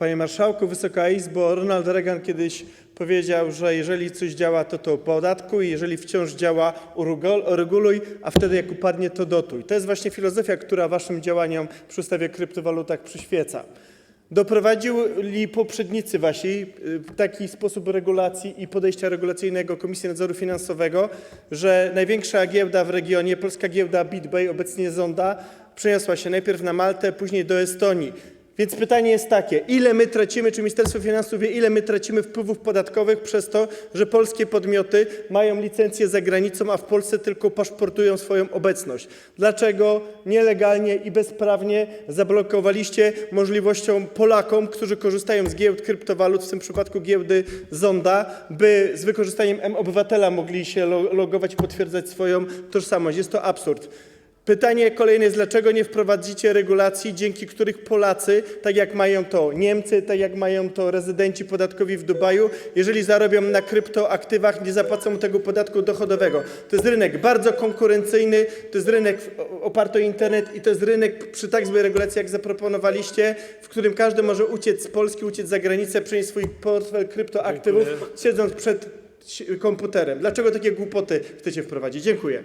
Panie Marszałku, Wysoka Izbo, Ronald Reagan kiedyś powiedział, że jeżeli coś działa, to to opodatkuj, jeżeli wciąż działa, uregul- ureguluj, a wtedy jak upadnie, to dotuj. To jest właśnie filozofia, która waszym działaniom przy ustawie o kryptowalutach przyświeca. Doprowadzili poprzednicy wasi y, taki sposób regulacji i podejścia regulacyjnego Komisji Nadzoru Finansowego, że największa giełda w regionie, polska giełda BitBay, obecnie Zonda, przeniosła się najpierw na Maltę, później do Estonii. Więc pytanie jest takie, ile my tracimy, czy Ministerstwo Finansów wie, ile my tracimy wpływów podatkowych przez to, że polskie podmioty mają licencję za granicą, a w Polsce tylko paszportują swoją obecność. Dlaczego nielegalnie i bezprawnie zablokowaliście możliwością Polakom, którzy korzystają z giełd kryptowalut, w tym przypadku giełdy Zonda, by z wykorzystaniem M-Obywatela mogli się lo- logować i potwierdzać swoją tożsamość. Jest to absurd. Pytanie kolejne jest, dlaczego nie wprowadzicie regulacji, dzięki których Polacy, tak jak mają to Niemcy, tak jak mają to rezydenci podatkowi w Dubaju, jeżeli zarobią na kryptoaktywach, nie zapłacą tego podatku dochodowego. To jest rynek bardzo konkurencyjny, to jest rynek oparty o internet i to jest rynek przy tak złej regulacji, jak zaproponowaliście, w którym każdy może uciec z Polski, uciec za granicę, przenieść swój portfel kryptoaktywów, siedząc przed komputerem. Dlaczego takie głupoty chcecie wprowadzić? Dziękuję.